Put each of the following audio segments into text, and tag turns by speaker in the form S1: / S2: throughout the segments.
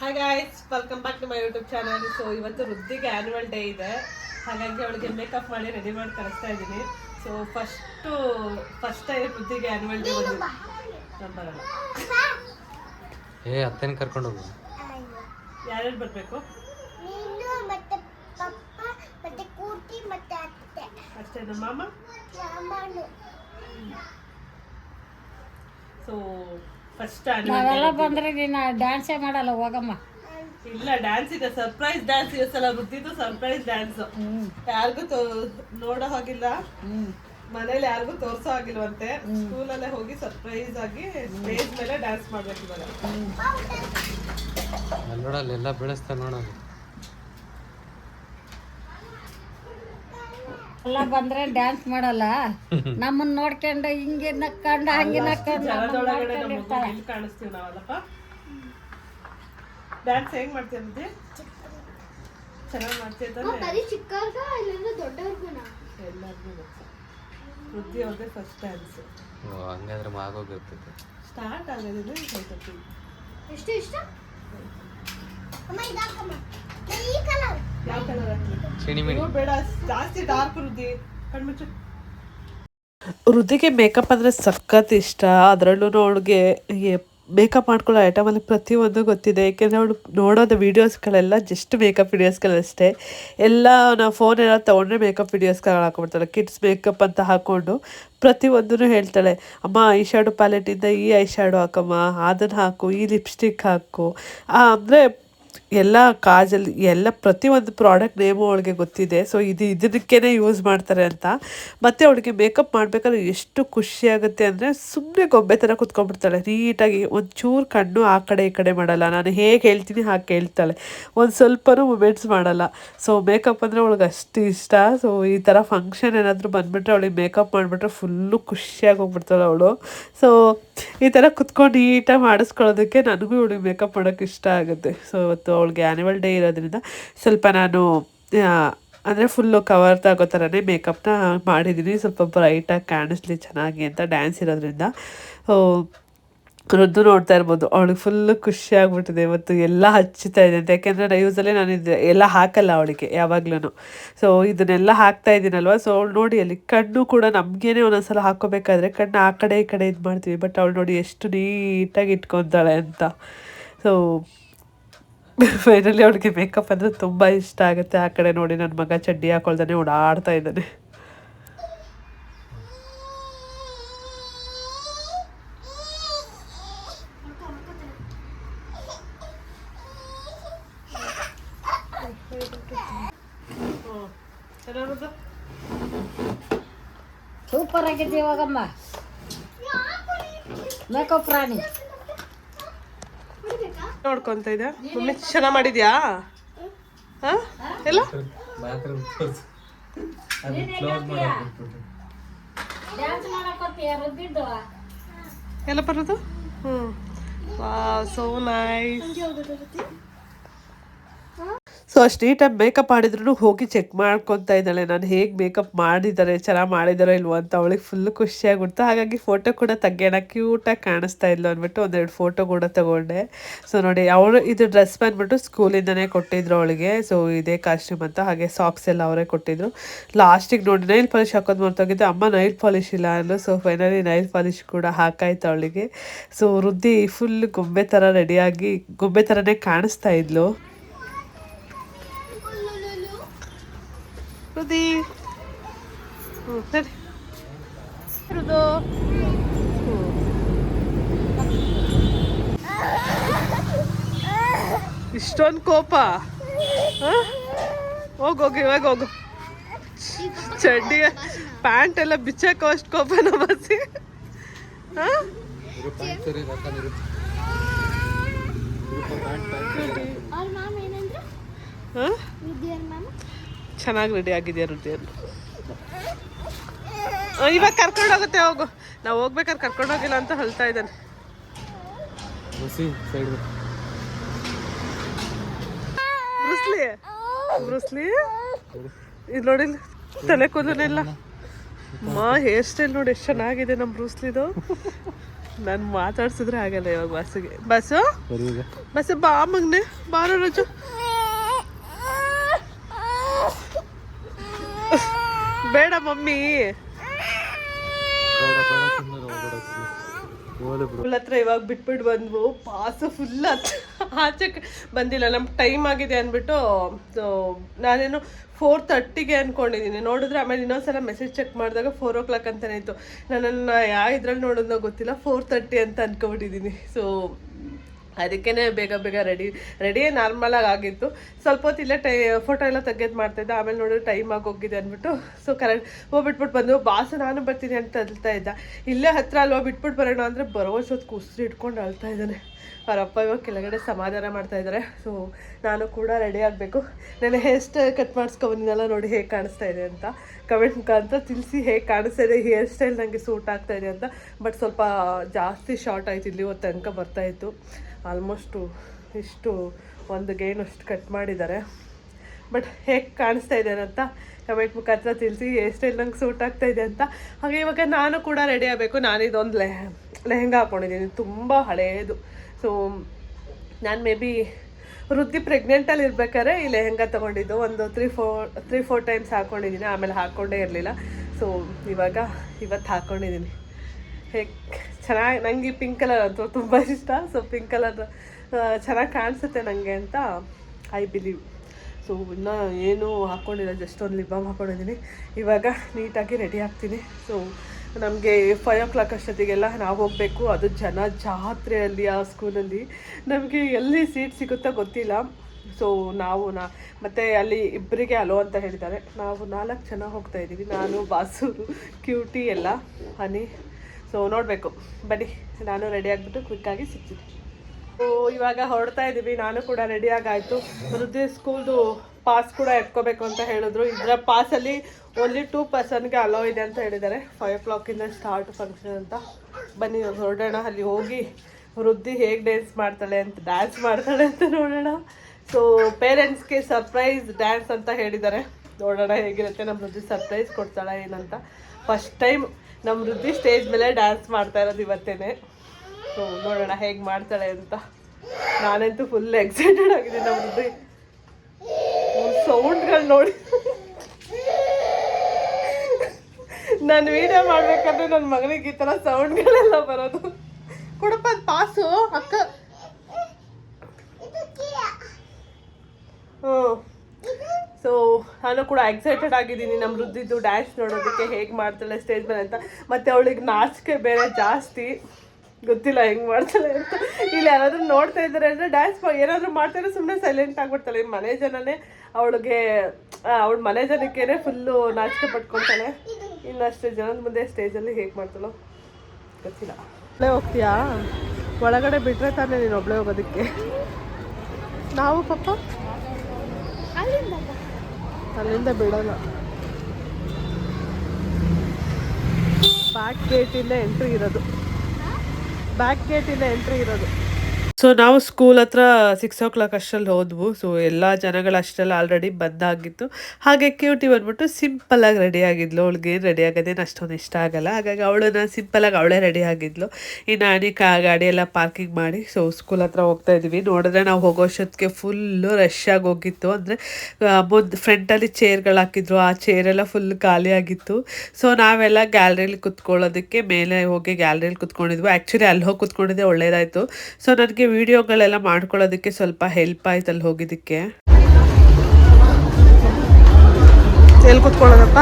S1: Hi guys welcome back to my YouTube channel so ಇವತ್ತು ವೃದ್ಧಿಗೆ annual day ಇದೆ. ಹಾಗಾಗಿ ಅವಳಿಗೆ ಮೇಕಪ್ ಮಾಡಿ ರೆಡಿ ಮಾಡಿ ಕಳಿಸ್ತಾ ಇದ್ದೀನಿ. ಸೊ ಫಸ್ಟು ಫಸ್ಟ್ ಟೈಮ್ ವೃದ್ಧಿಗೆ ಆ್ಯನ್ಯುವಲ್ ಡೇ ಬಂದಿದೆ. ನಾನು ಬರಲ್ಲ.
S2: ಏ ಅತ್ತೇನು ಕರ್ಕೊಂಡು ಹೋಗು.
S1: ಯಾರ್ಯಾರು ಬರಬೇಕು?
S3: ನೀನು ಮತ್ತೆ ಪಪ್ಪ ಮತ್ತೆ ಕೂಟಿ ಮತ್ತೆ ಅತ್ತೆ.
S1: ಅಷ್ಟೇ ನಮ್ಮ ಮಾಮ?
S3: ಮಾಮನು
S1: ಸೊ ಫಸ್ಟ್
S4: ನಾವೆಲ್ಲ ಬಂದ್ರೆ ನೀನು ಡ್ಯಾನ್ಸೇ ಮಾಡಲ್ಲ ಹೋಗಮ್ಮ.
S1: ಇಲ್ಲ ಡ್ಯಾನ್ಸ್ ಇದೆ. ಸರ್ಪ್ರೈಸ್ ಡ್ಯಾನ್ಸ್ ಇದೆ ಸಲ ಬುದ್ಧಿದ್ದು ಸರ್ಪ್ರೈಸ್ ಡ್ಯಾನ್ಸ್ ಯಾರಿಗೂ ನೋಡೋ ಹಾಗಿಲ್ಲ. ಮನೇಲಿ ಯಾರಿಗೂ ತೋರ್ಸೋ ಆಗಿಲ್ವಂತೆ ಸ್ಕೂಲಲ್ಲೇ ಹೋಗಿ ಸರ್ಪ್ರೈಸ್ ಆಗಿ ಸ್ಟೇಜ್ ಮೇಲೆ ಡ್ಯಾನ್ಸ್ ಮಾಡ್ಬೇಕು ಇವಾಗ
S2: ಎಲ್ಲ ಬೆಳೆಸ್ತಾ ನೋಡೋದು.
S4: ಎಲ್ಲ ಬಂದ್ರೆ ಡ್ಯಾನ್ಸ್ ಮಾಡಲ್ಲ. ನಮ್ಮನ್ನ ನೋಡ್ಕೊಂಡು ಹಿಂಗೆ ನಕ್ಕೊಂಡು ಹಂಗೆ ನಕ್ಕೊಂಡು
S1: ಕಾಣಿಸ್ತೀವಿ ನಾವಲ್ಲಪ್ಪ ಡ್ಯಾನ್ಸ್ ಹೆಂಗ್ ಚೆನ್ನಾಗಿ
S3: ಚಿಕ್ಕವ್ರಿಗ
S1: ಎಲ್ಲರಿಗೂ ಅವ್ರದ್ದೇ ಫಸ್ಟ್ ಡ್ಯಾನ್ಸ್
S2: ಹಂಗಾದ್ರೆ ಮಾಗೋಗಿರ್ತೈತೆ
S1: ಸ್ಟಾರ್ಟ್ ಆಗೋದಿಲ್ಲ ಸ್ವಲ್ಪ
S3: ಎಷ್ಟು ಇಷ್ಟ? ಅಮ್ಮ ಇದಾಕಮ್ಮ. ಈ ಕಲರ್
S1: ಯಾವ ಕಲರ್ ಹಾಕಿ?
S2: ಚಿಣಿಮಿಣಿ
S1: ಇವ್ರು ಬೇಡ ಜಾಸ್ತಿ ಡಾರ್ಕ್ ವೃದ್ಧಿ ಕಣ್ಮುಚ್ಚು ವೃದ್ಧಿಗೆ ಮೇಕಪ್ ಅಂದರೆ ಸಖತ್ ಇಷ್ಟ. ಅದರಲ್ಲೂ ಅವಳಿಗೆ ಮೇಕಪ್ ಮಾಡ್ಕೊಳ್ಳೋ ಐಟಮಲ್ಲಿ ಪ್ರತಿಯೊಂದು ಗೊತ್ತಿದೆ. ಏಕೆಂದರೆ ಅವಳು ನೋಡೋದು ವೀಡಿಯೋಸ್ಗಳೆಲ್ಲ ಜಸ್ಟ್ ಮೇಕಪ್ ವೀಡಿಯೋಸ್ಗಳಷ್ಟೇ ಎಲ್ಲ ನಾವು ಫೋನ್ ಎಲ್ಲ ತೊಗೊಂಡ್ರೆ ಮೇಕಪ್ ವೀಡಿಯೋಸ್ಗಳು ಹಾಕೊಂಡ್ಬಿಡ್ತಾಳೆ. ಕಿಡ್ಸ್ ಮೇಕಪ್ ಅಂತ ಹಾಕ್ಕೊಂಡು ಪ್ರತಿಯೊಂದೂ ಹೇಳ್ತಾಳೆ. ಅಮ್ಮ ಐ ಶ್ಯಾಡೋ ಪ್ಯಾಲೆಟಿಂದ ಈ ಐ ಶ್ಯಾಡೋ ಹಾಕಮ್ಮ. ಅದನ್ನು ಹಾಕು ಈ ಲಿಪ್ಸ್ಟಿಕ್ ಹಾಕು. ಅಂದರೆ ಎಲ್ಲ ಕಾಜಲ್ ಎಲ್ಲ ಪ್ರತಿಯೊಂದು ಪ್ರಾಡಕ್ಟ್ ನೇಮು ಅವಳಿಗೆ ಗೊತ್ತಿದೆ. ಸೊ ಇದು ಇದಕ್ಕೇ ಯೂಸ್ ಮಾಡ್ತಾರೆ ಅಂತ. ಮತ್ತು ಅವಳಿಗೆ ಮೇಕಪ್ ಮಾಡಬೇಕಾದ್ರೆ ಎಷ್ಟು ಖುಷಿ ಆಗುತ್ತೆ ಅಂದರೆ ಸುಮ್ಮನೆ ಗೊಂಬೆ ಥರ ಕುತ್ಕೊಂಡ್ಬಿಡ್ತಾಳೆ. ನೀಟಾಗಿ ಒಂಚೂರು ಕಣ್ಣು ಆ ಕಡೆ ಈ ಕಡೆ ಮಾಡಲ್ಲ. ನಾನು ಹೇಗೆ ಹೇಳ್ತೀನಿ ಹಾಗೆ ಕೇಳ್ತಾಳೆ. ಒಂದು ಸ್ವಲ್ಪನೂ ಮೂಮೆಂಟ್ಸ್ ಮಾಡಲ್ಲ. ಸೊ ಮೇಕಪ್ ಅಂದರೆ ಅವಳಿಗೆ ಅಷ್ಟು ಇಷ್ಟ. ಸೊ ಈ ಥರ ಫಂಕ್ಷನ್ ಏನಾದರೂ ಬಂದುಬಿಟ್ರೆ ಅವಳಿಗೆ ಮೇಕಪ್ ಮಾಡಿಬಿಟ್ರೆ ಫುಲ್ಲು ಖುಷಿಯಾಗಿ ಹೋಗ್ಬಿಡ್ತಾಳೆ ಅವಳು. ಸೊ ಈ ಥರ ಕುತ್ಕೊಂಡು ನೀಟಾಗಿ ಮಾಡಿಸ್ಕೊಳ್ಳೋದಕ್ಕೆ ನನಗೂ ಇವಳಿಗೆ ಮೇಕಪ್ ಮಾಡೋಕ್ಕೆ ಇಷ್ಟ ಆಗುತ್ತೆ. ಸೊ ಇವತ್ತು ಅವಳಿಗೆ ಆ್ಯನಿವಲ್ ಡೇ ಇರೋದ್ರಿಂದ ಸ್ವಲ್ಪ ನಾನು ಅಂದರೆ ಫುಲ್ಲು ಕವರ್ ತಾಗೋ ಥರನೇ ಮೇಕಪ್ನ ಮಾಡಿದ್ದೀನಿ ಸ್ವಲ್ಪ ಬ್ರೈಟಾಗಿ ಕಾಣಿಸ್ಲಿ ಚೆನ್ನಾಗಿ ಅಂತ ಡ್ಯಾನ್ಸ್ ಇರೋದ್ರಿಂದ. ರುದ್ದು ನೋಡ್ತಾ ಇರ್ಬೋದು. ಅವಳಿಗೆ ಫುಲ್ಲು ಖುಷಿ ಆಗಿಬಿಟ್ಟಿದೆ ಇವತ್ತು. ಎಲ್ಲ ಹಚ್ಚುತ್ತಾ ಇದೆ ಅಂತ ಯಾಕೆಂದರೆ ಯೂಸಲ್ಲಿ ನಾನು ಇದು ಎಲ್ಲ ಹಾಕಲ್ಲ ಅವಳಿಗೆ ಯಾವಾಗ್ಲೂ ಸೊ ಇದನ್ನೆಲ್ಲ ಹಾಕ್ತಾ ಇದ್ದೀನಲ್ವ? ಸೊ ಅವಳು ನೋಡಿ, ಅಲ್ಲಿ ಕಣ್ಣು ಕೂಡ ನಮಗೇನೆ ಒಂದೊಂದ್ಸಲ ಹಾಕೋಬೇಕಾದ್ರೆ ಕಣ್ಣು ಆ ಕಡೆ ಈ ಕಡೆ ಇದು ಮಾಡ್ತೀವಿ ಬಟ್ ಅವಳು ನೋಡಿ ಎಷ್ಟು ನೀಟಾಗಿ ಇಟ್ಕೊತಾಳೆ ಅಂತ. ಸೊ ಫೈನಲಿ ಅವಳಿಗೆ ಮೇಕಪ್ ಅಂದರೆ ತುಂಬ ಇಷ್ಟ ಆಗುತ್ತೆ. ಆ ಕಡೆ ನೋಡಿ ನನ್ನ ಮಗ ಚಡ್ಡಿ ಹಾಕೊಳ್ದಾನೆ, ಓಡಾಡ್ತಾ ಇದ್ದಾನೆ.
S4: ಸೂಪರ್ ಆಗಿದೆ ಇವಾಗಮ್ಮ. ಮೇಕಪ್ ರಾಣಿ.
S1: ನೋಡ್ಕೊಂತ ಇದೆ ಮಮ್ಮಿ ಚೆನ್ನಾಗಿ ಮಾಡಿದ್ಯಾ? ಹಾ? ಎಲ್ಲ? ಎಲ್ಲ ಬರೋದು ಹ್ಞೂ ವಾ ಸೋ ನೈಸ್ ಸೊ ಅಷ್ಟು ಟೈಮ್ ಮೇಕಪ್ ಮಾಡಿದ್ರು ಹೋಗಿ ಚೆಕ್ ಮಾಡ್ಕೊತಾ ಇದ್ದಾಳೆ. ನಾನು ಹೇಗೆ ಮೇಕಪ್ ಮಾಡಿದ್ದಾರೆ, ಚೆನ್ನಾಗಿ ಮಾಡಿದಾರೋ ಇಲ್ವೋ ಅಂತ ಅವಳಿಗೆ ಫುಲ್ ಖುಷಿಯಾಗ್ಬಿಡ್ತು ಹಾಗಾಗಿ ಫೋಟೋ ಕೂಡ ತೆಗ್ಯೋಣ ಕ್ಯೂಟಾಗಿ ಕಾಣಿಸ್ತಾ ಇದ್ಲು ಅಂದ್ಬಿಟ್ಟು ಒಂದೆರಡು ಫೋಟೋ ಕೂಡ ತಗೊಂಡೆ. ಸೊ ನೋಡಿ, ಅವಳು ಇದು ಡ್ರೆಸ್ ಬಂದ್ಬಿಟ್ಟು ಸ್ಕೂಲಿಂದನೇ ಕೊಟ್ಟಿದ್ರು ಅವಳಿಗೆ. ಸೊ ಇದೇ ಕಾಸ್ಟ್ಯೂಮ್ ಅಂತ. ಹಾಗೆ ಸಾಕ್ಸ್ ಎಲ್ಲ ಅವರೇ ಕೊಟ್ಟಿದ್ರು. ಲಾಸ್ಟಿಗೆ ನೋಡಿ ನೈಲ್ ಪಾಲಿಶ್ ಹಾಕೋದು ಮರ್ತೋಗಿದ್ದೆ, ಅಮ್ಮ ನೈಲ್ ಪಾಲಿಶ್ ಇಲ್ಲ ಅಲ್ಲ ಸೊ ಫೈನಲಿ ನೈಲ್ ಪಾಲಿಶ್ ಕೂಡ ಹಾಕಾಯ್ತು ಅವಳಿಗೆ. ಸೊ ವೃದ್ಧಿ ಫುಲ್ ಗೊಂಬೆ ಥರ ರೆಡಿಯಾಗಿ ಗೊಂಬೆ ಥರನೇ ಕಾಣಿಸ್ತಾ ಇದ್ಲು. ರುದಿ ಹ್ಞೂ ನಡಿ ರುದು ಇಷ್ಟೊಂದು ಕೋಪ ಹ? ಹೋಗ್ ಹೋಗು ಇವಾಗ ಹೋಗು ಚಡ್ಡಿ ಪ್ಯಾಂಟ್ ಎಲ್ಲ ಬಿಚ್ಚಕ್ಕೋ ಅಷ್ಟು ಕೋಪ ನಮ್ಮಸಿ ಹಾಂ
S3: ಅವ್ರ ಮಾಮ ಏನಂದ್ರು
S1: ಹಾಂ
S3: ವಿದ್ಯಾರ್ ಮಾಮ
S1: ಚೆನ್ನಾಗಿ ರೆಡಿ ಆಗಿದೆಯಾ ಆ, ಇವಾಗ ಕರ್ಕೊಂಡು ಹೋಗುತ್ತೆ ಹೋಗು. ನಾವು ಹೋಗ್ಬೇಕಾದ್ರೆ ಕರ್ಕೊಂಡು ಹೋಗಿಲ್ಲ ಅಂತ ಹೇಳ್ತಾ ಇದ್ದಾನೆ. ಬ್ರುಸ್ಲಿ ಬ್ರುಸ್ಲಿ ಇದು ನೋಡಿಲ್ಲ ತಲೆ ಕೂದಲೆಲ್ಲ. ಮಾ ಹೇರ್ ಸ್ಟೈಲ್ ನೋಡಿ ಎಷ್ಟು ಚೆನ್ನಾಗಿದೆ ನಮ್ಮ ಬ್ರೂಸ್ಲಿದು ನಾನು ಮಾತಾಡ್ಸಿದ್ರೆ ಆಗಲ್ಲ ಇವಾಗ ಬಸ್ಸಿಗೆ. ಬಸ್ಸು?
S2: ಬಸ್ಸು
S1: ಬಸ್ ಬಾ ಮಗ್ನೆ ಬಾರೋ ರಜು ಬೇಡ ಮಮ್ಮಿ. ಫುಲ್ ಹತ್ರ ಇವಾಗ ಬಿಟ್ಬಿಟ್ಟು ಬಂದ್ವು. ಪಾಸು ಫುಲ್ ಹತ್ರ. ಆಚೆ ಬಂದಿಲ್ಲ. ನಮ್ ಟೈಮ್ ಆಗಿದೆ ಅಂದ್ಬಿಟ್ಟು ಸೊ ನಾನೇನು ಫೋರ್ ತರ್ಟಿಗೆ ಅಂದ್ಕೊಂಡಿದ್ದೀನಿ ನೋಡಿದ್ರೆ ಆಮೇಲೆ ಇನ್ನೊಂದ್ಸಲ ಮೆಸೇಜ್ ಚೆಕ್ ಮಾಡಿದಾಗ ಫೋರ್ ಓ ಕ್ಲಾಕ್ ಅಂತಲೇ ಇತ್ತು. ನನ್ನನ್ನು ಯಾವ ಇದ್ರಲ್ಲಿ ನೋಡೋದೋ ಗೊತ್ತಿಲ್ಲ. ಫೋರ್ ತರ್ಟಿ ಅಂತ ಅಂದ್ಕೊಬಿಟ್ಟಿದ್ದೀನಿ ಸೊ ಅದಕ್ಕೇ ಬೇಗ ಬೇಗ ರೆಡಿ ರೆಡಿ ನಾರ್ಮಲಾಗಿ ಆಗಿತ್ತು. ಸ್ವಲ್ಪ ಹೊತ್ತು ಇಲ್ಲೇ ಟೈ ಫೋಟೋ ಎಲ್ಲ ತೆಗೆದು ಮಾಡ್ತಾಯಿದ್ದೆ ಆಮೇಲೆ ನೋಡಿದ್ರೆ ಟೈಮ್ ಆಗೋಗಿದೆ ಅಂದ್ಬಿಟ್ಟು. ಸೊ ಕರೆಕ್ಟ್ ಹೋಗ್ಬಿಟ್ಬಿಟ್ಟು ಬಂದು, ಬಾಸು, ನಾನು ಬರ್ತೀನಿ ಅಂತ ಅಳ್ತಾ ಇದ್ದ. ಇಲ್ಲೇ ಹತ್ರ ಅಲ್ವಾ ಬಿಟ್ಬಿಟ್ಟು ಬರೋಣ ಅಂದರೆ ಬರೋ ಹೊತ್ತು ಕುಸ್ರಿ ಇಟ್ಕೊಂಡು ಅಳ್ತಾ ಇದ್ದಾನೆ. ಅವರಪ್ಪ ಇವಾಗ ಕೆಳಗಡೆ ಸಮಾಧಾನ ಮಾಡ್ತಾ ಇದ್ದಾರೆ ಸೊ ನಾನು ಕೂಡ ರೆಡಿ ಆಗಬೇಕು. ನಾನು ಹೇರ್ ಸ್ಟೈಲ್ ಕಟ್ ಮಾಡಿಸ್ಕೊಬಂದಿನೆಲ್ಲ ನೋಡಿ ಹೇಗೆ ಕಾಣಿಸ್ತಾ ಇದೆ ಅಂತ. ಕಮೆಂಟ್ ಮುಖಾಂತರ ತಿಳಿಸಿ ಹೇಗೆ ಕಾಣಿಸ್ತಾ ಇದೆ. ಹೇರ್ ಸ್ಟೈಲ್ ನನಗೆ ಸೂಟ್ ಆಗ್ತಾ ಅಂತ. ಬಟ್ ಸ್ವಲ್ಪ ಜಾಸ್ತಿ ಶಾರ್ಟ್ ಆಯ್ತು. ಇಲ್ಲಿ ಇವತ್ತು ತನಕ ಬರ್ತಾಯಿತ್ತು ಆಲ್ಮೋಸ್ಟು ಇಷ್ಟು ಒಂದು ಗೇನ್ ಅಷ್ಟು ಕಟ್ ಮಾಡಿದ್ದಾರೆ. ಬಟ್ ಹೇಗೆ ಕಾಣಿಸ್ತಾ ಇದೆ ಅಂತ ಕಮೆಂಟ್ ಮುಖಾಂತರ ತಿಳಿಸಿ, ಎಷ್ಟು ಸ್ಟೈಲ್ ನಂಗೆ ಸೂಟ್ ಆಗ್ತಾ ಇದೆ ಅಂತ. ಹಾಗೆ ಇವಾಗ ನಾನು ಕೂಡ ರೆಡಿ ಆಗಬೇಕು. ನಾನು ಇದೊಂದು ಲೆಹ, ಲೆಹಂಗಾ ಹಾಕ್ಕೊಂಡಿದ್ದೀನಿ ತುಂಬ ಹಳೆಯದು ಸೊ ನಾನು ಮೇ ಬಿ ವೃದ್ಧಿ ಪ್ರೆಗ್ನೆಂಟಲ್ಲಿ ಇರ್ಬೇಕಾದ್ರೆ ಈ ಲೆಹಂಗಾ ತೊಗೊಂಡಿದ್ದು ಒಂದು three four three four times ಹಾಕ್ಕೊಂಡಿದ್ದೀನಿ ಆಮೇಲೆ ಹಾಕ್ಕೊಂಡೇ ಇರಲಿಲ್ಲ. ಸೊ ಇವಾಗ ಇವತ್ತು ಹಾಕ್ಕೊಂಡಿದ್ದೀನಿ ಹೇಗೆ ಚೆನ್ನಾಗಿ ನನಗೆ ಪಿಂಕ್ ಕಲರ್ ಅಂತೂ ತುಂಬ ಇಷ್ಟ. ಸೊ ಪಿಂಕ್ ಕಲರ್ ಚೆನ್ನಾಗಿ ಕಾಣಿಸುತ್ತೆ ನನಗೆ ಅಂತ ಐ ಬಿಲೀವ್ ಸೊ ಇನ್ನೂ ಏನೂ ಹಾಕ್ಕೊಂಡಿಲ್ಲ ಜಸ್ಟ್ ಒಂದು ಲಿಬಾಮ್ ಹಾಕ್ಕೊಂಡಿದ್ದೀನಿ ಇವಾಗ ನೀಟಾಗಿ ರೆಡಿ ಆಗ್ತೀನಿ. ಸೊ ನಮಗೆ ಫೈವ್ ಓ ಕ್ಲಾಕ್ ಅಷ್ಟೊತ್ತಿಗೆಲ್ಲ ನಾವು ಹೋಗಬೇಕು. ಅದು ಜನ ಜಾತ್ರೆಯಲ್ಲಿ ಆ ಸ್ಕೂಲಲ್ಲಿ ನಮಗೆ ಎಲ್ಲಿ ಸೀಟ್ ಸಿಗುತ್ತೋ ಗೊತ್ತಿಲ್ಲ. ಸೊ ನಾವು ನಾ, ಮತ್ತು ಅಲ್ಲಿ ಇಬ್ಬರಿಗೆ ಅಲೋ ಅಂತ ಹೇಳಿದ್ದಾರೆ. ನಾವು ನಾಲ್ಕು ಜನ ಹೋಗ್ತಾ ಇದ್ದೀವಿ ನಾನು, ಬಾಸೂರು ಕ್ಯೂಟಿ ಎಲ್ಲ ಹನಿ ಸೊ ನೋಡಬೇಕು. ಬನ್ನಿ. ನಾನು ರೆಡಿ ಆಗಿಬಿಟ್ಟು ಕ್ವಿಕ್ಕಾಗಿ ಸಿಗ್ತೀನಿ. ಸೊ ಇವಾಗ ಹೊರಡ್ತಾ ಇದ್ದೀವಿ ನಾನು ಕೂಡ ರೆಡಿ ಆಗಾಯಿತು. ವೃದ್ಧಿ ಸ್ಕೂಲ್ದು ಪಾಸ್ ಕೂಡ ಎತ್ಕೋಬೇಕು ಅಂತ ಹೇಳಿದ್ರು. ಇದರ ಪಾಸಲ್ಲಿ ಓನ್ಲಿ ಟೂ ಪರ್ಸನ್ಗೆ ಅಲೋ ಇದೆ ಅಂತ ಹೇಳಿದ್ದಾರೆ. ಫೈವ್ ಓ ಕ್ಲಾಕಿಂದ ಸ್ಟಾರ್ಟ್ ಫಂಕ್ಷನ್ ಅಂತ. ಬನ್ನಿ, ಹೊರಡೋಣ. ಅಲ್ಲಿ ಹೋಗಿ ವೃದ್ಧಿ ಹೇಗೆ ಡ್ಯಾನ್ಸ್ ಮಾಡ್ತಾಳೆ ಅಂತ ಡ್ಯಾನ್ಸ್ ಮಾಡ್ತಾಳೆ ಅಂತ ನೋಡೋಣ. ಸೊ ಪೇರೆಂಟ್ಸ್ಗೆ ಸರ್ಪ್ರೈಸ್ ಡ್ಯಾನ್ಸ್ ಅಂತ ಹೇಳಿದ್ದಾರೆ. ನೋಡೋಣ ಹೇಗಿರುತ್ತೆ. ನಮ್ಮ ವೃದ್ಧಿ ಸರ್ಪ್ರೈಸ್ ಕೊಡ್ತಾಳೆ ಏನಂತ. ಫಸ್ಟ್ ಟೈಮ್ ನಮ್ಮ ವೃದ್ಧಿ ಸ್ಟೇಜ್ ಮೇಲೆ ಡ್ಯಾನ್ಸ್ ಮಾಡ್ತಾ ಇರೋದು ಇವತ್ತೇನೆ. ಸೊ ನೋಡೋಣ ಹೇಗೆ ಮಾಡ್ತಾಳೆ ಅಂತ. ನಾನಂತೂ ಫುಲ್ ಎಕ್ಸೈಟೆಡ್ ಆಗಿದ್ದೀನಿ ನಮ್ಮ ವೃದ್ಧಿ. ಸೌಂಡ್ಗಳು ನೋಡಿ. ನಾನು ವಿಡಿಯೋ ಮಾಡ್ಬೇಕಾದ್ರೆ ನನ್ನ ಮಗನಿಗೆ ಈ ಥರ ಸೌಂಡ್ಗಳೆಲ್ಲ ಬರೋದು. ಕೊಡಪ್ಪ ಪಾಸು ಅಕ್ಕ ಹ್ಞೂ ಸೊ ನಾನು ಕೂಡ ಎಕ್ಸೈಟೆಡ್ ಆಗಿದ್ದೀನಿ. ನಮ್ಮ ವೃದ್ಧಿದ್ದು ಡ್ಯಾನ್ಸ್ ನೋಡೋದಕ್ಕೆ ಹೇಗೆ ಮಾಡ್ತಾಳೆ ಸ್ಟೇಜ್ ಮೇಲೆ ಅಂತ. ಮತ್ತು ಅವಳಿಗೆ ನಾಚಿಕೆ ಬೇರೆ ಜಾಸ್ತಿ. ಗೊತ್ತಿಲ್ಲ ಹೆಂಗೆ ಮಾಡ್ತಾಳೆ ಅಂತ. ಇಲ್ಲಿ ಯಾರಾದರೂ ನೋಡ್ತಾ ಇದ್ದಾರೆ ಅಂದರೆ ಡ್ಯಾನ್ಸ್ ಏನಾದರೂ ಮಾಡ್ತಾರೆ ಸುಮ್ಮನೆ ಸೈಲೆಂಟ್ ಆಗಿಬಿಡ್ತಾಳೆ ಮನೆ ಜನನೇ ಅವಳಿಗೆ ಅವಳ ಮನೆ ಜನಕ್ಕೇನೆ ಫುಲ್ಲು ನಾಚಿಕೆ ಪಟ್ಕೊಳ್ತಾಳೆ. ಇನ್ನಷ್ಟೇ ಜನದ ಮುಂದೆ ಸ್ಟೇಜಲ್ಲಿ ಹೇಗೆ ಮಾಡ್ತಾಳೋ ಗೊತ್ತಿಲ್ಲ. ಒಬ್ಬಳೇ ಹೋಗ್ತೀಯಾ? ಒಳಗಡೆ ಬಿಟ್ಟರೆ ತಾನೇ ನೀನು ಒಬ್ಬಳೇ ಹೋಗೋದಕ್ಕೆ. ನಾವು ಪಪ್ಪ ಅಲ್ಲಿಂದ ಬಿಡೋಲ್ಲ. ಬ್ಯಾಕ್ ಗೇಟಿಂದ ಎಂಟ್ರಿ ಇರೋದು. ಬ್ಯಾಕ್ ಗೇಟಿಂದ ಎಂಟ್ರಿ ಇರೋದು. ಸೊ ನಾವು ಸ್ಕೂಲ್ ಹತ್ರ ಸಿಕ್ಸ್ ಓ ಕ್ಲಾಕ್ ಅಷ್ಟರಲ್ಲಿ ಹೋದ್ವು. ಸೊ ಎಲ್ಲ ಜನಗಳು ಅಷ್ಟರಲ್ಲಿ ಆಲ್ರೆಡಿ ಬಂದಾಗಿತ್ತು. ಹಾಗೆ ಕ್ಯೂಟಿ ಬಂದ್ಬಿಟ್ಟು ಸಿಂಪಲ್ಲಾಗಿ ರೆಡಿ ಆಗಿದ್ಲು. ಅವಳಿಗೆ ಏನು ರೆಡಿ ಆಗೋದೇನು ಅಷ್ಟೊಂದು ಇಷ್ಟ ಆಗಲ್ಲ. ಹಾಗಾಗಿ ಅವಳನ್ನ ಸಿಂಪಲ್ಲಾಗಿ ಅವಳೇ ರೆಡಿ ಆಗಿದ್ಲು. ಇನ್ನು ಅನಿಕ ಗಾಡಿ ಎಲ್ಲ ಪಾರ್ಕಿಂಗ್ ಮಾಡಿ ಸೊ ಸ್ಕೂಲ್ ಹತ್ರ ಹೋಗ್ತಾ ಇದ್ವಿ. ನೋಡಿದ್ರೆ ನಾವು ಹೋಗೋಷ್ಟೊತ್ತಿಗೆ ಫುಲ್ಲು ರಶ್ ಆಗಿ ಹೋಗಿತ್ತು. ಅಂದರೆ ಮುಂದೆ ಫ್ರಂಟಲ್ಲಿ ಚೇರ್ಗಳು ಹಾಕಿದ್ರು. ಆ ಚೇರೆಲ್ಲ ಫುಲ್ ಖಾಲಿ ಆಗಿತ್ತು. ಸೊ ನಾವೆಲ್ಲ ಗ್ಯಾಲರಿಲಿ ಕುತ್ಕೊಳ್ಳೋದಕ್ಕೆ ಮೇಲೆ ಹೋಗಿ ಗ್ಯಾಲರಿಲಿ ಕುತ್ಕೊಂಡಿದ್ವಿ. ಆ್ಯಕ್ಚುಲಿ ಅಲ್ಲಿ ಹೋಗಿ ಕುತ್ಕೊಂಡಿದ್ದೆ, ಒಳ್ಳೇದಾಯಿತು. ಸೊ ನನಗೆ ವೀಡಿಯೋಗಳೆಲ್ಲ ಮಾಡ್ಕೊಳ್ಳೋದಕ್ಕೆ ಸ್ವಲ್ಪ ಹೆಲ್ಪ್ ಆಯ್ತು ಅಲ್ಲಿ ಹೋಗಿದ್ದಕ್ಕೆ. ಎಲ್ಲಿ ಕುತ್ಕೊಳ್ಳೋದಪ್ಪ?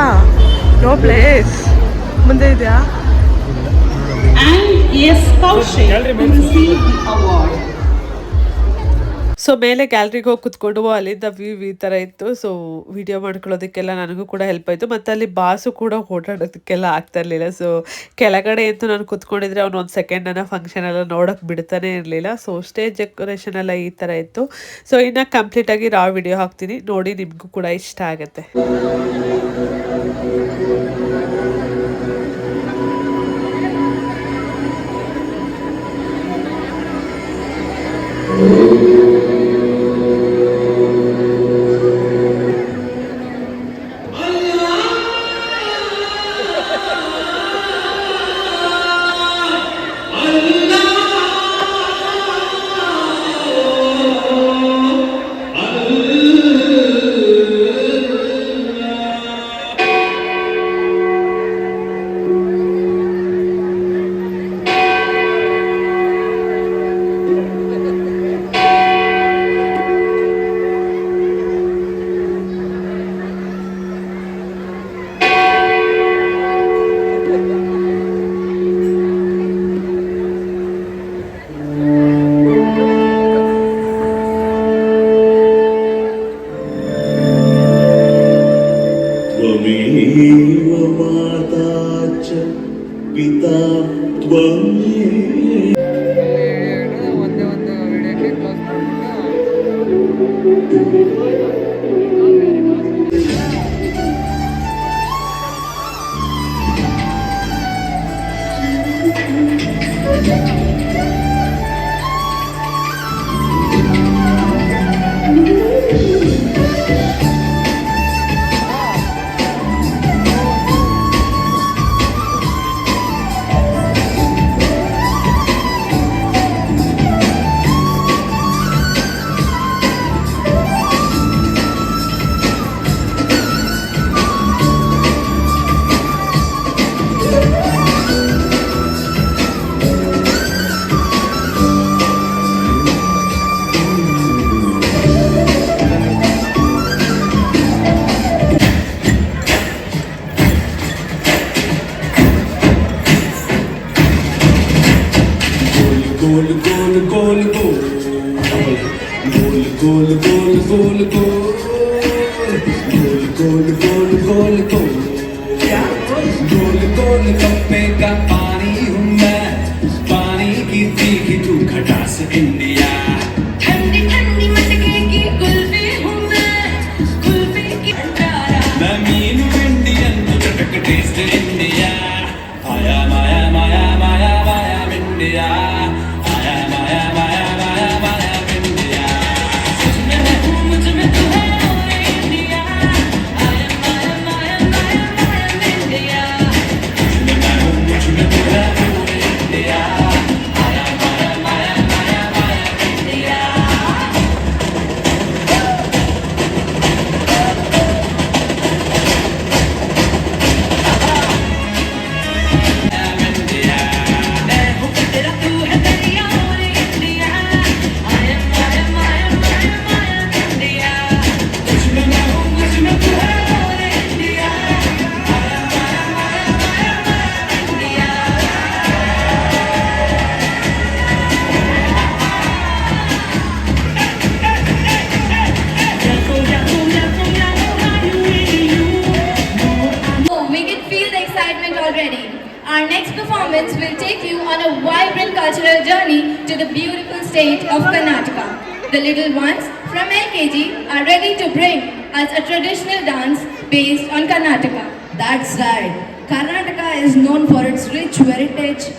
S1: ನೋ ಪ್ಲೇಸ್ ಮುಂದೆ ಇದೆಯಾ? ಸೊ ಮೇಲೆ ಗ್ಯಾಲ್ರಿಗೆ ಹೋಗಿ ಕುತ್ಕೊಂಡು ಅಲ್ಲಿಂದ ವ್ಯೂ ಈ ಥರ ಇತ್ತು. ಸೊ ವಿಡಿಯೋ ಮಾಡ್ಕೊಳ್ಳೋದಕ್ಕೆಲ್ಲ ನನಗೂ ಕೂಡ ಹೆಲ್ಪ್ ಆಯಿತು. ಮತ್ತು ಅಲ್ಲಿ ಬಾಸು ಕೂಡ ಓಡಾಡೋದಕ್ಕೆಲ್ಲ ಆಗ್ತಾ ಇರಲಿಲ್ಲ. ಸೊ ಕೆಳಗಡೆ ಅಂತೂ ನಾನು ಕುತ್ಕೊಂಡಿದ್ರೆ ಅವ್ನು ಒಂದು ಅನ್ನ ಫಂಕ್ಷನ್ ಎಲ್ಲ ನೋಡೋಕೆ ಬಿಡ್ತಾನೆ ಇರಲಿಲ್ಲ. ಸೊ ಸ್ಟೇಜ್ ಡೆಕೋರೇಷನ್ ಎಲ್ಲ ಈ ಥರ ಇತ್ತು. ಸೊ ಇನ್ನು ಕಂಪ್ಲೀಟಾಗಿ ರಾ ವಿಡಿಯೋ ಹಾಕ್ತೀನಿ. ನೋಡಿ ನಿಮಗೂ ಕೂಡ ಇಷ್ಟ ಆಗುತ್ತೆ.
S5: Yeah. the beautiful state of Karnataka. The little ones from LKG are ready to bring us a traditional dance based on Karnataka.
S4: That's right. Karnataka is known for its rich heritage,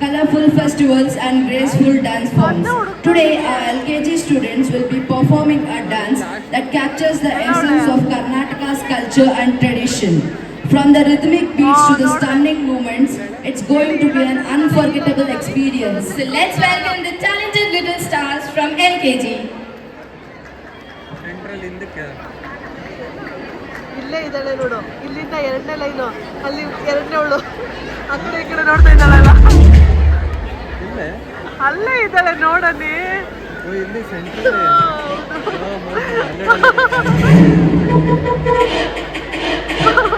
S4: colorful festivals and graceful dance forms. Today, our LKG students will be performing a dance that captures the essence of Karnataka's culture and tradition. From the rhythmic beats to the stunning movements, it's going to be an unforgettable experience.
S5: So let's welcome the talented little stars from LKG.
S1: Central ಹಿಂದಕ್ಕೆ ಇಲ್ಲೇ ಇದ್ದಾಳೆ ನೋಡು ಇಲ್ಲಿಂದ ಎರಡನೇ line ಅಲ್ಲಿ ಎರಡನೇ ಅವಳು ಅಕ್ಕಡೆ ಈ ಕಡೆ ನೋಡ್ತಾ ಇದ್ದಾಳಲ್ಲ ಇಲ್ಲೇ ಅಲ್ಲೇ ಇದ್ದಾಳೆ ನೋಡಲ್ಲಿ ಓ ಇಲ್ಲಿ ಸೆಂಟ್ರಲ್ ಹೌದು.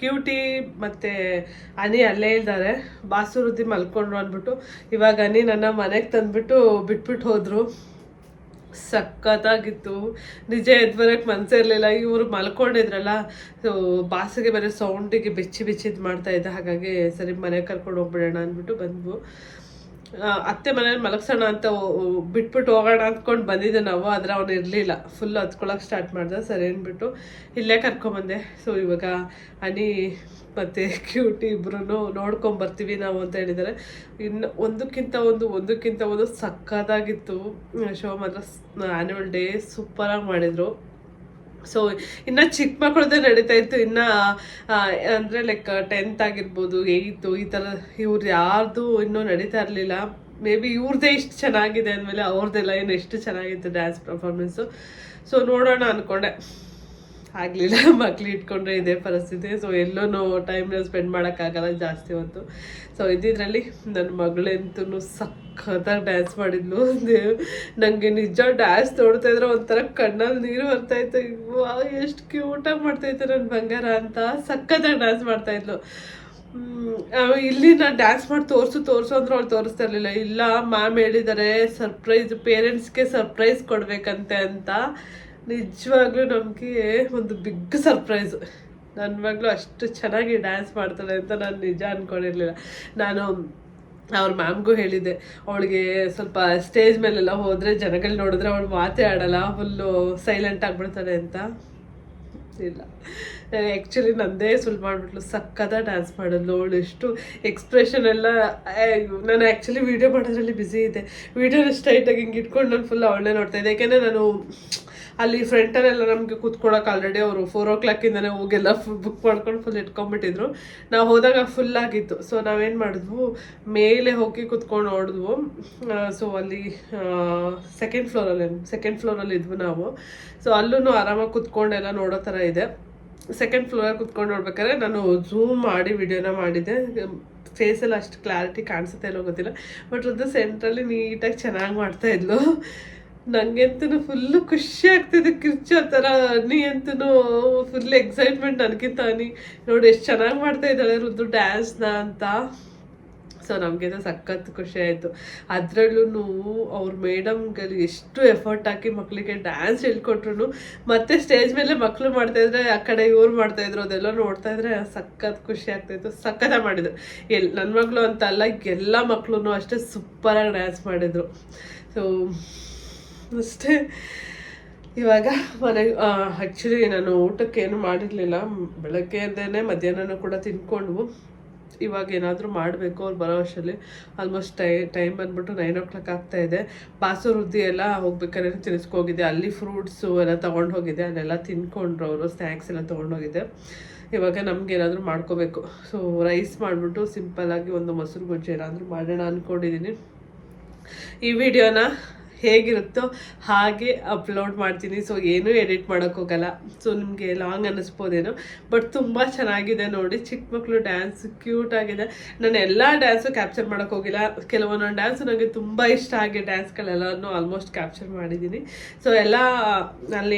S1: ಕ್ಯೂಟಿ ಮತ್ತು ಅನಿ ಅಲ್ಲೇ ಇದ್ದಾರೆ. ಬಾಸು ವೃದ್ಧಿ ಮಲ್ಕೊಂಡ್ರು ಅಂದ್ಬಿಟ್ಟು. ಇವಾಗ ಅನಿ ನನ್ನ ಮನೆಗೆ ತಂದ್ಬಿಟ್ಟು ಬಿಟ್ಬಿಟ್ಟು ಹೋದರು. ಸಖತ್ತಾಗಿತ್ತು. ನಿಜ ಎದ್ದು ಬರೋಕ್ಕೆ ಮನಸ್ಸೇ ಇರಲಿಲ್ಲ. ಇವರು ಮಲ್ಕೊಂಡಿದ್ರಲ್ಲ ಬಾಸಿಗೆ ಬರೋ ಸೌಂಡಿಗೆ ಬೆಚ್ಚಿ ಮಾಡ್ತಾ ಇದ್ದ. ಹಾಗಾಗಿ ಸರಿ ಮನೆಗೆ ಕರ್ಕೊಂಡು ಹೋಗ್ಬಿಡೋಣ ಅಂದ್ಬಿಟ್ಟು ಬಂದ್ವು. ಅತ್ತೆ ಮನೇಲಿ ಮಲಗ್ಸೋಣ ಅಂತ ಬಿಟ್ಬಿಟ್ಟು ಹೋಗೋಣ ಅಂದ್ಕೊಂಡು ಬಂದಿದ್ದೆ ನಾವು, ಆದರೆ ಅವನು ಇರಲಿಲ್ಲ. ಫುಲ್ ಹತ್ಕೊಳಕ್ಕೆ ಸ್ಟಾರ್ಟ್ ಮಾಡ್ದೆ, ಸರಿ ಅಂದ್ಬಿಟ್ಟು ಇಲ್ಲೇ ಕರ್ಕೊಂಬಂದೆ. ಸೊ ಇವಾಗ ಹನಿ ಮತ್ತು ಕ್ಯೂಟಿ ಇಬ್ರು ನೋಡ್ಕೊಂಬರ್ತೀವಿ ನಾವು ಅಂತ ಹೇಳಿದ್ದಾರೆ ಇನ್ನು ಒಂದಕ್ಕಿಂತ ಒಂದು ಒಂದಕ್ಕಿಂತ ಒಂದು ಸಕ್ಕತ್ತಾಗಿತ್ತು. ಶೋ ಮಾತ್ರ ಆ್ಯನ್ಯುವಲ್ ಡೇ ಸೂಪರಾಗಿ ಮಾಡಿದರು. ಸೊ ಇನ್ನು ಚಿಕ್ಕ ಮಕ್ಕಳದ್ದೇ ನಡೀತಾ ಇತ್ತು. ಇನ್ನ ಅಂದರೆ ಲೈಕ್ ಟೆಂತ್ ಆಗಿರ್ಬೋದು, ಏಯ್ತು, ಈ ಥರ ಇವ್ರು ಯಾರ್ದು ಇನ್ನೂ ನಡೀತಾ ಇರಲಿಲ್ಲ. ಮೇ ಬಿ ಇವ್ರದ್ದೇ ಇಷ್ಟು ಚೆನ್ನಾಗಿದೆ ಅಂದಮೇಲೆ ಅವ್ರದ್ದೆಲ್ಲ ಏನು ಎಷ್ಟು ಚೆನ್ನಾಗಿತ್ತು ಡ್ಯಾನ್ಸ್ ಪರ್ಫಾರ್ಮೆನ್ಸು ಸೊ ನೋಡೋಣ ಅಂದ್ಕೊಂಡೆ ಆಗಲಿಲ್ಲ. ಮಕ್ಳು ಇಟ್ಕೊಂಡ್ರೆ ಇದೇ ಪರಿಸ್ಥಿತಿ. ಸೊ ಎಲ್ಲೂ ಟೈಮ್ನ ಸ್ಪೆಂಡ್ ಮಾಡೋಕ್ಕಾಗಲ್ಲ ಜಾಸ್ತಿ ಹೊತ್ತು. ಸೊ ಇದ್ದಿದ್ರಲ್ಲಿ ನನ್ನ ಮಗಳಂತೂ ಸಖತ್ತಾಗಿ ಡ್ಯಾನ್ಸ್ ಮಾಡಿದ್ಲು. ನನಗೆ ನಿಜ ಡ್ಯಾನ್ಸ್ ನೋಡ್ತಾ ಇದ್ರೆ ಒಂಥರ ಕಣ್ಣಲ್ಲಿ ನೀರು ಬರ್ತಾ ಇತ್ತು ಎಷ್ಟು ಕ್ಯೂಟಾಗಿ ಮಾಡ್ತಾಯಿತ್ತು ನನ್ನ ಬಂಗಾರ ಅಂತ ಸಖತ್ತಾಗಿ ಡ್ಯಾನ್ಸ್ ಮಾಡ್ತಾಯಿದ್ಲು ಹ್ಮ್, ಇಲ್ಲಿ ನಾನು ಡ್ಯಾನ್ಸ್ ಮಾಡಿ ತೋರಿಸು ತೋರಿಸು ಅಂದ್ರೆ ಅವ್ಳು ತೋರಿಸ್ತಾ ಇರಲಿಲ್ಲ. ಇಲ್ಲ ಮ್ಯಾಮ್ ಹೇಳಿದ್ದಾರೆ ಸರ್ಪ್ರೈಸ್ ಪೇರೆಂಟ್ಸ್ಗೆ ಸರ್ಪ್ರೈಸ್ ಕೊಡಬೇಕಂತೆ ಅಂತ. ನಿಜವಾಗ್ಲೂ ನಮಗೆ ಒಂದು ಬಿಗ್ ಸರ್ಪ್ರೈಸ್ ನನ್ನ ಮಗಳು ಅಷ್ಟು ಚೆನ್ನಾಗಿ ಡ್ಯಾನ್ಸ್ ಮಾಡ್ತಾಳೆ ಅಂತ ನಾನು ನಿಜ ಅಂದ್ಕೊಂಡಿರಲಿಲ್ಲ ನಾನು ಅವ್ರ ಮ್ಯಾಮ್ಗೂ ಹೇಳಿದ್ದೆ, ಅವಳಿಗೆ ಸ್ವಲ್ಪ ಸ್ಟೇಜ್ ಮೇಲೆಲ್ಲ ಹೋದರೆ, ಜನಗಳು ನೋಡಿದ್ರೆ ಅವಳು ಮಾತೇ ಆಡಲ್ಲ ಫುಲ್ಲು ಸೈಲೆಂಟ್ ಆಗಿಬಿಡ್ತಾಳೆ ಅಂತ. ಇಲ್ಲ. ಆ್ಯಕ್ಚುಲಿ ನಂದೇ ಸುಲ್ ಮಾಡಿಬಿಟ್ಲು ಸಕ್ಕದ ಡ್ಯಾನ್ಸ್ ಮಾಡಿದ್ಲು ಅವಳು. ಎಷ್ಟು ಎಕ್ಸ್ಪ್ರೆಷನ್ ಎಲ್ಲ ನಾನು ಆ್ಯಕ್ಚುಲಿ ವೀಡಿಯೋ ಮಾಡೋದ್ರಲ್ಲಿ ಬ್ಯುಸಿ ಇದೆ ವೀಡಿಯೋನ ಸ್ಟ್ರೈಟಾಗಿ ಹಿಂಗೆ ಇಟ್ಕೊಂಡು ನಾನು ಫುಲ್ ಅವಳನ್ನೇ ನೋಡ್ತಾ ಇದ್ದೆ. ಯಾಕೆಂದರೆ ನಾನು ಅಲ್ಲಿ ಫ್ರಂಟಲ್ಲೆಲ್ಲ ನಮಗೆ ಕೂತ್ಕೊಳ್ಳೋಕೆ ಆಲ್ರೆಡಿ ಅವರು ಫೋರ್ ಓ ಕ್ಲಾಕಿಂದನೇ ಹೋಗೆಲ್ಲ ಬುಕ್ ಮಾಡ್ಕೊಂಡು ಫುಲ್ ಇಟ್ಕೊಂಡ್ಬಿಟ್ಟಿದ್ರು. ನಾವು ಹೋದಾಗ ಫುಲ್ ಆಗಿತ್ತು. ಸೊ ನಾವೇನು ಮಾಡಿದ್ವು? ಮೇಲೆ ಹೋಗಿ ಕುತ್ಕೊಂಡು ನೋಡಿದ್ವು ಸೊ ಅಲ್ಲಿ ಸೆಕೆಂಡ್ ಫ್ಲೋರಲ್ಲಿ ಸೆಕೆಂಡ್ ಫ್ಲೋರಲ್ಲಿ ಇದ್ವು ನಾವು. ಸೊ ಅಲ್ಲೂ ಆರಾಮಾಗಿ ಕುತ್ಕೊಂಡೆಲ್ಲ ನೋಡೋ ಥರ ಇದೆ. ಸೆಕೆಂಡ್ ಫ್ಲೋರಲ್ಲಿ ಕುತ್ಕೊಂಡು ನೋಡ್ಬೇಕಾದ್ರೆ ನಾನು ಝೂಮ್ ಮಾಡಿ ವಿಡಿಯೋನ ಮಾಡಿದ್ದೆ. ಫೇಸಲ್ಲಿ ಅಷ್ಟು ಕ್ಲಾರಿಟಿ ಕಾಣಿಸುತ್ತೆ ಇಲ್ಲೋ ಗೊತ್ತಿಲ್ಲ. ಬಟ್ ಅದು ಸೆಂಟ್ರಲ್ಲಿ ನೀಟಾಗಿ ಚೆನ್ನಾಗಿ ಮಾಡ್ತಾ ಇದ್ಲು. ನನಗಂತೂ ಫುಲ್ಲು ಖುಷಿ ಆಗ್ತಿದೆ ಕಿರ್ಚೋ ಥರ, ನೀ ಅಂತೂ ಫುಲ್ ಎಕ್ಸೈಟ್ಮೆಂಟ್ ನನಗಿಂತ ನೀ. ನೋಡಿ, ಎಷ್ಟು ಚೆನ್ನಾಗಿ ಮಾಡ್ತಾ ಇದ್ದಾಳೆ ರುದ್ದು ಡ್ಯಾನ್ಸ್ನ ಅಂತ. ಸೊ ನಮಗೆ ಸಖತ್ ಖುಷಿ ಆಯಿತು. ಅದರಲ್ಲೂ ಅವ್ರ ಮೇಡಮ್ಗಳು ಎಷ್ಟು ಎಫರ್ಟ್ ಹಾಕಿ ಮಕ್ಕಳಿಗೆ ಡ್ಯಾನ್ಸ್ ಹೇಳ್ಕೊಟ್ರು ಮತ್ತೆ ಸ್ಟೇಜ್ ಮೇಲೆ ಮಕ್ಕಳು ಮಾಡ್ತಾಯಿದ್ರೆ ಆ ಕಡೆ ಇವ್ರು ಮಾಡ್ತಾಯಿದ್ರು ಅದೆಲ್ಲ ನೋಡ್ತಾ ಇದ್ರೆ ಸಖತ್ ಖುಷಿ ಆಗ್ತಾಯಿತ್ತು ಸಖತ್ತಾಗಿ ಮಾಡಿದ್ರು. ಎಲ್ ನನ್ನ ಮಗಳು ಅಂತ ಅಲ್ಲ ಎಲ್ಲ ಮಕ್ಕಳು ಅಷ್ಟೇ ಸೂಪರಾಗಿ ಡ್ಯಾನ್ಸ್ ಮಾಡಿದರು. ಸೊ ಅಷ್ಟೇ. ಇವಾಗ ಮನೆ ಆ್ಯಕ್ಚುಲಿ ನಾನು ಊಟಕ್ಕೆ ಏನು ಮಾಡಿರಲಿಲ್ಲ ಬೆಳಗ್ಗೆಯಿಂದನೇ ಮಧ್ಯಾಹ್ನನೂ ಕೂಡ ತಿನ್ಕೊಂಡು ಇವಾಗ ಏನಾದರೂ ಮಾಡಬೇಕು ಅವ್ರು ಬರೋ ವರ್ಷದಲ್ಲಿ ಆಲ್ಮೋಸ್ಟ್ ಟೈ, ಟೈಮ್ ಬಂದ್ಬಿಟ್ಟು ನೈನ್ ಓ ಕ್ಲಾಕ್ ಆಗ್ತಾ ಇದೆ. ಬಾಸು ವೃದ್ಧಿ ಎಲ್ಲ ಹೋಗ್ಬೇಕಾದ್ರೆ ತಿನ್ಸ್ಕೋಗಿದ್ದೆ. ಅಲ್ಲಿ ಫ್ರೂಟ್ಸು ಎಲ್ಲ ತೊಗೊಂಡು ಹೋಗಿದ್ದೆ ಅಲ್ಲೆಲ್ಲ ತಿನ್ಕೊಂಡ್ರು ಅವರು ಸ್ನ್ಯಾಕ್ಸ್ ಎಲ್ಲ ತೊಗೊಂಡೋಗಿದ್ದೆ ಇವಾಗ ನಮ್ಗೆ ಏನಾದರೂ ಮಾಡ್ಕೋಬೇಕು. ಸೊ ರೈಸ್ ಮಾಡಿಬಿಟ್ಟು ಸಿಂಪಲ್ಲಾಗಿ ಒಂದು ಮೊಸರು ಗೊಜ್ಜು ಏನಾದರೂ ಮಾಡೋಣ ಅಂದ್ಕೊಂಡಿದ್ದೀನಿ ಈ ವಿಡಿಯೋನ ಹೇಗಿರುತ್ತೋ ಹಾಗೆ ಅಪ್ಲೋಡ್ ಮಾಡ್ತೀನಿ. ಸೊ ಏನೂ ಎಡಿಟ್ ಮಾಡೋಕ್ಕೋಗಲ್ಲ ಸೊ ನಿಮಗೆ ಲಾಂಗ್ ಅನ್ನಿಸ್ಬೋದೇನೋ. ಬಟ್ ತುಂಬ ಚೆನ್ನಾಗಿದೆ ನೋಡಿ. ಚಿಕ್ಕ ಮಕ್ಕಳು ಡ್ಯಾನ್ಸ್ ಕ್ಯೂಟ್ ಆಗಿದೆ. ನಾನು ಎಲ್ಲ ಡ್ಯಾನ್ಸು ಕ್ಯಾಪ್ಚರ್ ಮಾಡೋಕ್ಕೆ ಹೋಗಿಲ್ಲ. ಕೆಲವೊಂದೊಂದು ಡ್ಯಾನ್ಸು ನನಗೆ ತುಂಬ ಇಷ್ಟ ಆಗಿ ಡ್ಯಾನ್ಸ್ಗಳೆಲ್ಲನೂ ಆಲ್ಮೋಸ್ಟ್ ಕ್ಯಾಪ್ಚರ್ ಮಾಡಿದ್ದೀನಿ. ಸೊ ಎಲ್ಲ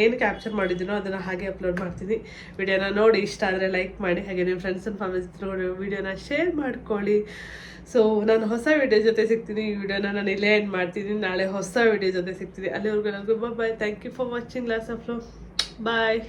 S1: ಏನು ಕ್ಯಾಪ್ಚರ್ ಮಾಡಿದ್ದೀನೋ ಅದನ್ನು ಹಾಗೆ ಅಪ್ಲೋಡ್ ಮಾಡ್ತೀನಿ. ವಿಡಿಯೋನ ನೋಡಿ. ಇಷ್ಟ ಆದರೆ ಲೈಕ್ ಮಾಡಿ. ಹಾಗೆ ನಿಮ್ಮ ಫ್ರೆಂಡ್ಸ್ ಆ್ಯಂಡ್ ಫ್ಯಾಮಿಲಿ ವಿಡಿಯೋನ ಶೇರ್ ಮಾಡ್ಕೊಳ್ಳಿ. ಸೊ ನಾನು ಹೊಸ ವಿಡಿಯೋ ಜೊತೆ ಸಿಗ್ತೀನಿ, ಈ ವಿಡಿಯೋನ ನಾನು ಇಲ್ಲೇ ಎಂಡ್ ಮಾಡ್ತೀನಿ. ನಾಳೆ ಹೊಸ ವಿಡಿಯೋ ಜೊತೆ ಸಿಗ್ತೀನಿ. ಅಲ್ಲಿವರೆಗೂ ನನಗೂ bye thank you for watching lots of bye